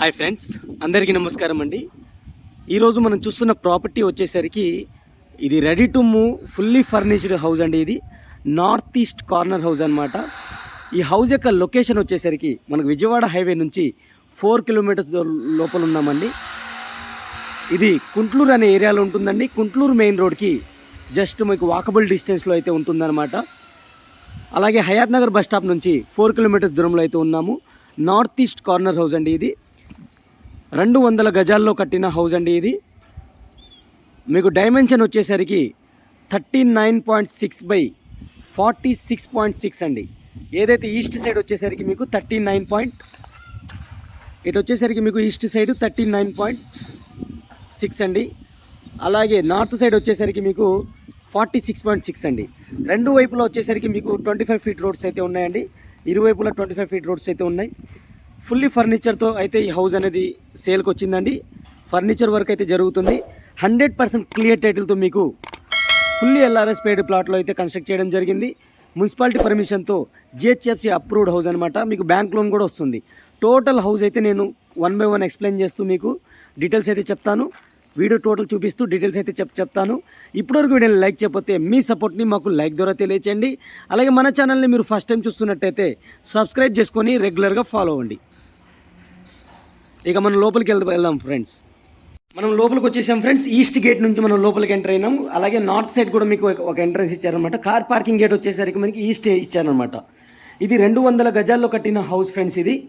Hi friends అందరికీ నమస్కారం అండి. ఈరోజు మనం చూస్తున్న ప్రాపర్టీ వచ్చేసరికి ఇది ready to move fully furnished house అండి ఇది. నార్త్ ఈస్ట్ కార్నర్ హౌస్ అనమాట ఈ హౌస్ యొక్క లొకేషన్ వచ్చేసరికి మనకు విజయవాడ హైవే నుంచి ఫోర్ కిలోమీటర్స్ లోపల ఉన్నామండి. ఇది కుంట్లూరు అనే ఏరియాలో ఉంటుందండి. కుంట్లూరు మెయిన్ రోడ్కి జస్ట్ మీకు వాకబుల్ డిస్టెన్స్లో అయితే ఉంటుందన్నమాట. అలాగే హయాత్ నగర్ బస్ స్టాప్ నుంచి ఫోర్ కిలోమీటర్స్ దూరంలో అయితే ఉన్నాము. నార్త్ ఈస్ట్ కార్నర్ హౌస్ అండి ఇది. రెండు వందల గజాల్లో కట్టిన హౌస్ అండి ఇది. మీకు డైమెన్షన్ వచ్చేసరికి thirty nine point six by forty six point six అండి. ఏదైతే ఈస్ట్ సైడ్ వచ్చేసరికి మీకు థర్టీ నైన్ పాయింట్ ఇటు వచ్చేసరికి మీకు east side thirty nine point six అండి. అలాగే నార్త్ సైడ్ వచ్చేసరికి మీకు ఫార్టీ సిక్స్ పాయింట్ సిక్స్ అండి. రెండు వైపులో వచ్చేసరికి మీకు ట్వంటీ ఫైవ్ ఫీట్ రోడ్స్ అయితే ఉన్నాయండి. ఇరువైపులా ట్వంటీ ఫైవ్ ఫీట్ రోడ్స్ అయితే ఉన్నాయి. ఫుల్లీ ఫర్నిచర్తో అయితే ఈ హౌస్ అనేది సేల్కి వచ్చిందండి ఫర్నిచర్ వర్క్ అయితే జరుగుతుంది. హండ్రెడ్ పర్సెంట్ క్లియర్ టైటిల్తో మీకు ఫుల్లీ ఎల్ఆర్ఎస్ పేడ్ ప్లాట్లో అయితే కన్స్ట్రక్ట్ చేయడం జరిగింది. Municipality పర్మిషన్తో G H F C approved house అనమాట మీకు బ్యాంక్ లోన్ కూడా వస్తుంది. టోటల్ హౌస్ అయితే నేను వన్ బై వన్ ఎక్స్ప్లెయిన్ చేస్తూ మీకు డీటెయిల్స్ అయితే చెప్తాను. వీడియో టోటల్ చూపిస్తూ డీటెయిల్స్ అయితే చెప్ చెప్తాను. ఇప్పటివరకు వీడియోని లైక్ చేయకపోతే మీ సపోర్ట్ని మాకు లైక్ ద్వారా తెలియచేయండి. అలాగే మన ఛానల్ని మీరు ఫస్ట్ టైం చూస్తున్నట్టయితే సబ్స్క్రైబ్ చేసుకొని రెగ్యులర్గా ఫాలో అవ్వండి. ఇక మనం లోపలికి వెళ్దాం వెళ్దాం ఫ్రెండ్స్. మనం లోపలికి వచ్చేసాం ఫ్రెండ్స్. ఈస్ట్ గేట్ నుంచి మనం లోపలికి ఎంటర్ అయినాం. అలాగే నార్త్ సైడ్ కూడా మీకు ఒక- ఎంట్రన్స్ ఇచ్చారనమాట కార్ పార్కింగ్ గేట్ వచ్చేసరికి మనకి ఈస్ట్ ఇచ్చారనమాట ఇది రెండు వందల గజాల్లో కట్టిన హౌస్ ఫ్రెండ్స్ ఇది.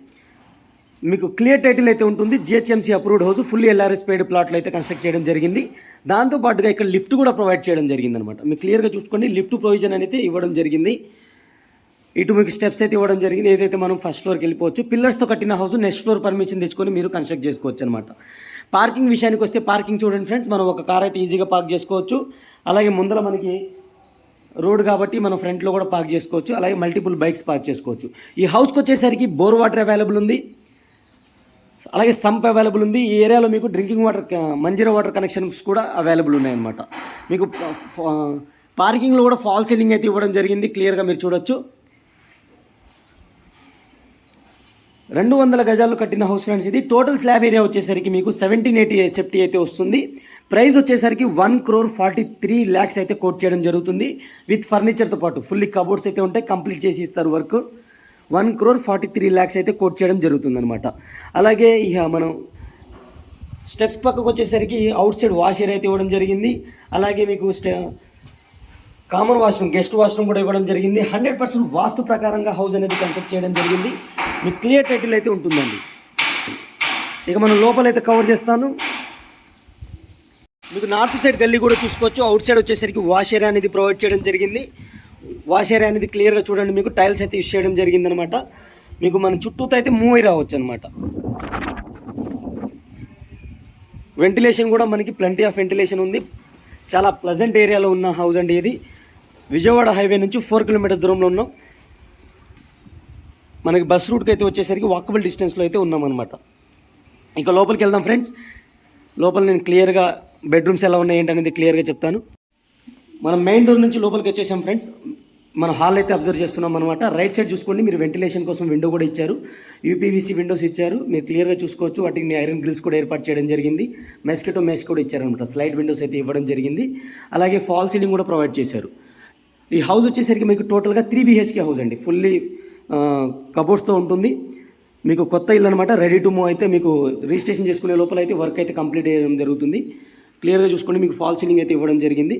మీకు క్లియర్ టైటిల్ అయితే ఉంటుంది. GHMC approved house full LRS paid ప్లాట్లు అయితే కన్స్ట్రక్ట్ చేయడం జరిగింది. దాంతో పాటుగా ఇక్కడ లిఫ్ట్ కూడా ప్రొవైడ్ చేయడం జరిగింది అనమాట మీకు క్లియర్గా చూసుకోండి. లిఫ్ట్ ప్రొవిజన్ అనేది ఇవ్వడం జరిగింది. ఇటు మీకు స్టెప్స్ అయితే ఇవ్వడం జరిగింది. ఏదైతే మనం ఫస్ట్ ఫ్లోర్కి వెళ్ళిపోవచ్చు పిల్లర్స్తో కట్టిన హౌస్ నెక్స్ట్ ఫ్లోర్ పర్మిషన్ తెచ్చుకొని మీరు కన్స్ట్రక్ట్ చేసుకోవచ్చు అనమాట పార్కింగ్ విషయానికి వస్తే పార్కింగ్ చూడండి ఫ్రెండ్స్ మనం ఒక కార్ అయితే ఈజీగా పార్క్ చేసుకోవచ్చు. అలాగే ముందర మనకి రోడ్ కాబట్టి మనం ఫ్రంట్లో కూడా పార్క్ చేసుకోవచ్చు. అలాగే మల్టిపుల్ బైక్స్ పార్క్ చేసుకోవచ్చు. ఈ హౌస్కి వచ్చేసరికి బోర్ వాటర్ అవైలబుల్ ఉంది. అలాగే సంప్ అవైలబుల్ ఉంది. ఈ ఏరియాలో మీకు drinking water Manjira water connections కూడా అవైలబుల్ ఉన్నాయన్నమాట మీకు పార్కింగ్లో కూడా ఫాల్ సీలింగ్ అయితే ఇవ్వడం జరిగింది. క్లియర్గా మీరు చూడొచ్చు. రెండు వందల గజాలు కట్టిన హౌస్ ఫ్రెండ్స్ ఇది టోటల్ స్లాబ్ ఏరియా వచ్చేసరికి మీకు సెవెంటీన్ ఎయిటీ సెఫ్టీ అయితే వస్తుంది. ప్రైస్ వచ్చేసరికి one crore forty three lakhs అయితే కోట్ చేయడం జరుగుతుంది. విత్ ఫర్నిచర్తో పాటు ఫుల్లీ కబోర్డ్స్ అయితే ఉంటాయి కంప్లీట్ చేసి ఇస్తారు work. One crore forty three lakhs అయితే కోట్ చేయడం జరుగుతుంది అనమాట అలాగే ఇక మనం స్టెప్స్ పక్కకు వచ్చేసరికి అవుట్ సైడ్ వాష్ ఏరియా అయితే ఇవ్వడం జరిగింది. అలాగే మీకు స్టె కామన్ వాష్రూమ్ గెస్ట్ వాష్రూమ్ కూడా ఇవ్వడం జరిగింది. హండ్రెడ్ పర్సెంట్ వాస్తు ప్రకారంగా హౌస్ అనేది కన్స్ట్రక్ట్ చేయడం జరిగింది. మీకు క్లియర్ టైటిల్ అయితే ఉంటుందండి. ఇక మనం లోపలైతే కవర్ చేస్తాను. మీకు నార్త్ సైడ్ గల్లీ కూడా చూసుకోవచ్చు. అవుట్ సైడ్ వచ్చేసరికి వాష్ ఏరియా అనేది ప్రొవైడ్ చేయడం జరిగింది. వాష్ ఏరియా అనేది క్లియర్గా చూడండి. మీకు టైల్స్ అయితే యూస్ చేయడం జరిగింది అనమాట మీకు మన చుట్టూతో అయితే మూవ్ అయి రావచ్చు అనమాట వెంటిలేషన్ కూడా మనకి ప్లంటీ ఆఫ్ వెంటిలేషన్ ఉంది. చాలా ప్లజెంట్ ఏరియాలో ఉన్న హౌస్ అండి ఇది. విజయవాడ హైవే నుంచి ఫోర్ కిలోమీటర్స్ దూరంలో ఉన్నాం. మనకి బస్ రూట్కి అయితే వచ్చేసరికి వాకబుల్ డిస్టెన్స్లో అయితే ఉన్నామన్నమాట ఇక లోపలికి వెళ్దాం ఫ్రెండ్స్. లోపల నేను క్లియర్గా బెడ్రూమ్స్ ఎలా ఉన్నాయి ఏంటనేది క్లియర్గా చెప్తాను. మనం మెయిన్ డోర్ నుంచి లోపలికి వచ్చేసాం ఫ్రెండ్స్. మన హాల్ అయితే అబ్జర్వ్ చేస్తున్నాం అనమాట రైట్ సైడ్ చూసుకోండి మీరు వెంటిలేషన్ కోసం విండో కూడా ఇచ్చారు. యూపీవీసీ విండోస్ ఇచ్చారు. మీరు క్లియర్గా చూసుకోవచ్చు. వాటికి ఐరన్ గ్రిల్స్ కూడా ఏర్పాటు చేయడం జరిగింది. మెస్కిటో మెస్ కూడా ఇచ్చారనమాట స్లైడ్ విండోస్ అయితే ఇవ్వడం జరిగింది. అలాగే ఫాల్ సీలింగ్ కూడా ప్రొవైడ్ చేశారు. ఈ హౌస్ వచ్చేసరికి మీకు టోటల్గా త్రీ బీహెచ్కే హౌస్ అండి. ఫుల్లీ కబోర్డ్స్తో ఉంటుంది. మీకు కొత్త ఇల్లు అనమాట రెడీ టు మూవ్ అయితే మీకు రిజిస్ట్రేషన్ చేసుకునే లోపల అయితే వర్క్ అయితే కంప్లీట్ చేయడం జరుగుతుంది. క్లియర్గా చూసుకోండి మీకు ఫాల్ సీలింగ్ అయితే ఇవ్వడం జరిగింది.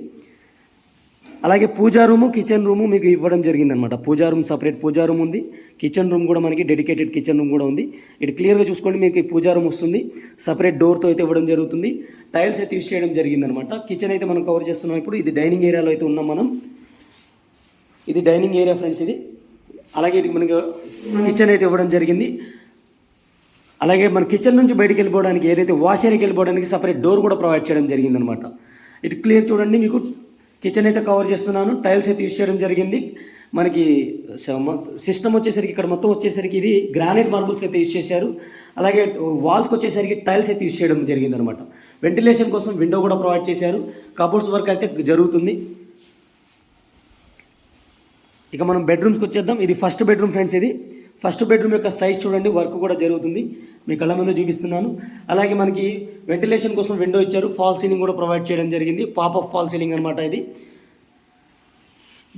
అలాగే పూజా రూము కిచెన్ రూము మీకు ఇవ్వడం జరిగింది అనమాట pooja room separate pooja room ఉంది. కిచెన్ రూమ్ కూడా మనకి డెడికేటెడ్ కిచెన్ రూమ్ కూడా ఉంది. ఇటు క్లియర్గా చూసుకోండి మీకు ఈ పూజా రూమ్ వస్తుంది. సపరేట్ డోర్తో అయితే ఇవ్వడం జరుగుతుంది. టైల్స్ అయితే యూస్ చేయడం జరిగింది అనమాట కిచెన్ అయితే మనం కవర్ చేస్తున్నాం. ఇప్పుడు ఇది డైనింగ్ ఏరియాలో అయితే ఉన్నాం మనం. ఇది డైనింగ్ ఏరియా ఫ్రెండ్స్ ఇది. అలాగే ఇటు మనకి కిచెన్ అయితే ఇవ్వడం జరిగింది. అలాగే మన కిచెన్ నుంచి బయటికి వెళ్ళిపోవడానికి ఏదైతే వాష్ ఏరియాకి వెళ్ళిపోవడానికి సపరేట్ డోర్ కూడా ప్రొవైడ్ చేయడం జరిగిందనమాట ఇటు క్లియర్ చూడండి మీకు. కిచెన్ అయితే కవర్ చేస్తున్నాను. టైల్స్ అయితే యూస్ చేయడం జరిగింది. మనకి సిస్టమ్ వచ్చేసరికి ఇక్కడ మొత్తం వచ్చేసరికి ఇది గ్రానైట్ మార్బుల్స్ అయితే యూస్ చేశారు. అలాగే వాల్స్కి వచ్చేసరికి టైల్స్ అయితే యూస్ చేయడం జరిగిందనమాట వెంటిలేషన్ కోసం విండో కూడా ప్రొవైడ్ చేశారు. కబోర్డ్స్ వర్క్ అయితే జరుగుతుంది. ఇక మనం బెడ్రూమ్స్కి వచ్చేద్దాం. ఇది ఫస్ట్ బెడ్రూమ్ ఫ్రెండ్స్ ఇది. ఫస్ట్ బెడ్రూమ్ యొక్క సైజ్ చూడండి. వర్క్ కూడా జరుగుతుంది. మీ కళ్ళ ముందు చూపిస్తున్నాను. అలాగే మనకి వెంటిలేషన్ కోసం విండో ఇచ్చారు. ఫాల్ సీలింగ్ కూడా ప్రొవైడ్ చేయడం జరిగింది. పాపప్ ఫాల్ సీలింగ్ అనమాట ఇది.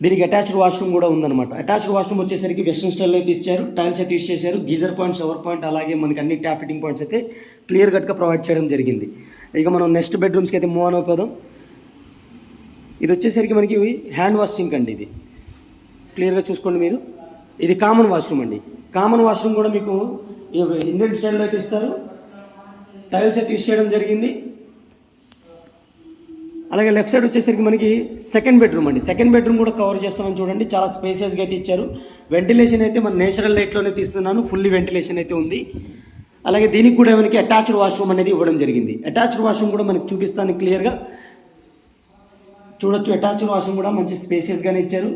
దీనికి అటాచ్డ్ వాష్రూమ్ కూడా ఉందన్నమాట. అటాచ్డ్ వాష్రూమ్ వచ్చేసరికి వెస్ట్రన్ స్టైల్లో అయితే ఇచ్చారు. టైల్స్ అయితే యూస్ చేశారు. గీజర్ పాయింట్ షవర్ పాయింట్ అలాగే మనకి అన్ని ట్యాప్ ఫిట్టింగ్ పాయింట్స్ అయితే క్లియర్ కట్గా ప్రొవైడ్ చేయడం జరిగింది. ఇక మనం నెక్స్ట్ బెడ్రూమ్స్కి అయితే మూవ్ ఆన్ అయిపోదాం. ఇది వచ్చేసరికి మనకి హ్యాండ్ వాష్ సింక్ అండి ఇది. క్లియర్గా చూసుకోండి మీరు. ఇది కామన్ వాష్రూమ్ అండి. కామన్ వాష్రూమ్ కూడా మీకు ఇండియన్ స్టైల్లో అయితే ఇస్తారు. టైల్స్ అయితే యూస్ చేయడం జరిగింది. అలాగే లెఫ్ట్ సైడ్ వచ్చేసరికి మనకి సెకండ్ బెడ్రూమ్ అండి. సెకండ్ బెడ్రూమ్ కూడా కవర్ చేస్తామని చూడండి. చాలా స్పేసియస్గా అయితే ఇచ్చారు. వెంటిలేషన్ అయితే మన నేచురల్ లైట్లోనే తీస్తున్నాను. ఫుల్లీ వెంటిలేషన్ అయితే ఉంది. అలాగే దీనికి కూడా మనకి అటాచ్డ్ వాష్రూమ్ అనేది ఇవ్వడం జరిగింది. అటాచ్డ్ వాష్రూమ్ కూడా మనకి చూపిస్తాను క్లియర్గా. చూడొచ్చు అటాచ్డ్ వాష్రూమ్ కూడా మంచి స్పేసియస్గానే ఇచ్చారు.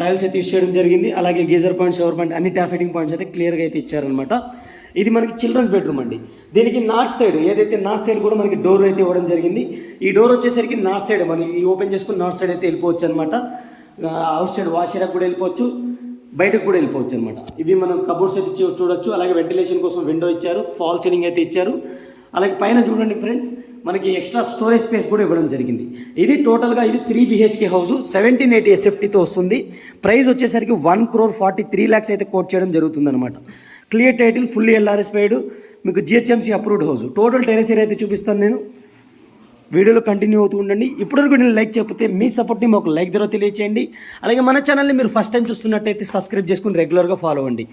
టైల్స్ అయితే ఇచ్చేయడం జరిగింది. అలాగే గీజర్ పాయింట్ షవర్ పాయింట్ అన్ని ట్యాప్ పాయింట్స్ అయితే క్లియర్గా అయితే ఇచ్చారనమాట ఇది మనకి చిల్డ్రన్స్ బెడ్రూమ్ అండి. దీనికి నార్త్ సైడ్ ఏదైతే నార్త్ సైడ్ కూడా మనకి డోర్ అయితే ఇవ్వడం జరిగింది. ఈ డోర్ వచ్చేసరికి నార్త్ సైడ్ మనం ఈ ఓపెన్ చేసుకుని నార్త్ సైడ్ అయితే వెళ్ళిపోవచ్చు అనమాట అవుట్ సైడ్ వాష్ ఏరియాకి కూడా వెళ్ళిపోవచ్చు. బయటకు కూడా వెళ్ళిపోవచ్చు అనమాట ఇవి మనం కబోర్డ్స్ అయితే చూడొచ్చు. అలాగే వెంటిలేషన్ కోసం విండో ఇచ్చారు. ఫాల్ సీలింగ్ అయితే ఇచ్చారు. అలాగే పైన చూడండి ఫ్రెండ్స్ మనకి ఎక్స్ట్రా స్టోరేజ్ స్పేస్ కూడా ఇవ్వడం జరిగింది. ఇది టోటల్గా ఇది three B H K house seventeen eighty ఎస్ఎఫ్టీతో వస్తుంది. ప్రైస్ వచ్చేసరికి one crore forty three lakhs అయితే కోట్ చేయడం జరుగుతుంది అనమాట clear title fully LRS paid మీకు GHMC approved house total terrace area అయితే చూపిస్తాను నేను. వీడియోలో కంటిన్యూ అవుతూ ఉండండి. ఇప్పటివరకు నేను లైక్ చెప్పితే మీ సపోర్ట్ని మాకు లైక్ ద్వారా తెలియచేయండి. అలాగే మన ఛానల్ని మీరు ఫస్ట్ టైం చూస్తున్నట్టయితే సబ్స్క్రైబ్ చేసుకుని రెగ్యులర్గా ఫాలో అవ్వండి.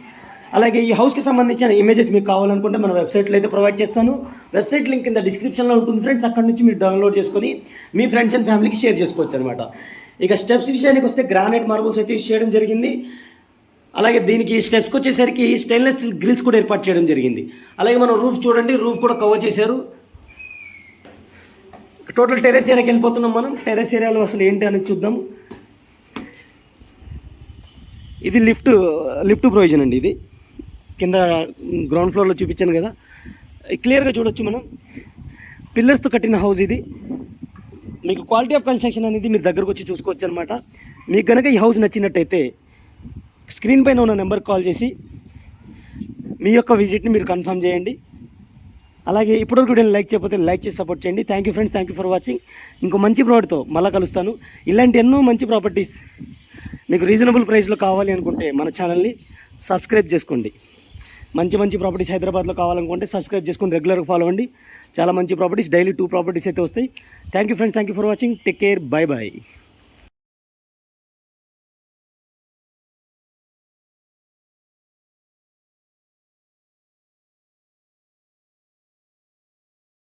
అలాగే ఈ హౌస్కి సంబంధించిన ఇమేజెస్ మీకు కావాలనుకుంటే మన వెబ్సైట్లో అయితే ప్రొవైడ్ చేస్తాను. వెబ్సైట్ లింక్ కింద డిస్క్రిప్షన్లో ఉంటుంది ఫ్రెండ్స్. అక్కడ నుంచి మీరు డౌన్లోడ్ చేసుకొని మీ ఫ్రెండ్స్ అండ్ ఫ్యామిలీకి షేర్ చేసుకోవచ్చు అనమాట ఇక స్టెప్స్ విషయానికి వస్తే గ్రానైట్ మార్బుల్స్ అయితే యూస్ చేయడం జరిగింది. అలాగే దీనికి స్టెప్స్కి వచ్చేసరికి స్టెయిన్లెస్ స్టీల్ గ్రిల్స్ కూడా ఏర్పాటు చేయడం జరిగింది. అలాగే మనం రూఫ్ చూడండి. రూఫ్ కూడా కవర్ చేశారు. టోటల్ టెరెస్ ఏరియాకి వెళ్ళిపోతున్నాం మనం. టెరెస్ ఏరియాలో అసలు ఏంటి అనేది చూద్దాం. ఇది లిఫ్ట్ లిఫ్ట్ ప్రొవిజన్ అండి ఇది. కింద గ్రౌండ్ ఫ్లోర్లో చూపించాను కదా. క్లియర్గా చూడొచ్చు మనం. పిల్లర్స్తో కట్టిన హౌస్ ఇది. మీకు క్వాలిటీ ఆఫ్ కన్స్ట్రక్షన్ అనేది మీరు దగ్గరకు వచ్చి చూసుకోవచ్చు అనమాట మీకు కనుక ఈ హౌస్ నచ్చినట్టయితే స్క్రీన్ పైన ఉన్న నెంబర్ కాల్ చేసి మీ యొక్క విజిట్ని మీరు కన్ఫర్మ్ చేయండి. అలాగే ఇప్పటివరకు నేను లైక్ చేయకపోతే లైక్ చేసి సపోర్ట్ చేయండి. Thank you friends thank you for watching ఇంకో మంచి ప్రోడక్ట్తో మళ్ళీ కలుస్తాను. ఇలాంటి ఎన్నో మంచి ప్రాపర్టీస్ మీకు రీజనబుల్ ప్రైస్లో కావాలి అనుకుంటే మన ఛానల్ని సబ్స్క్రైబ్ చేసుకోండి. మంచి మంచి ప్రాపర్టీస్ హైదరాబాద్లో కావాలనుకుంటే సబ్స్క్రైబ్ చేసుకుని రెగ్యులర్గా ఫాలో అండి. చాలా మంచి ప్రాపర్టీస్ డైలీ టూ ప్రాపర్టీస్ అయితే వస్తాయి. Thank you friends thank you for watching take care bye bye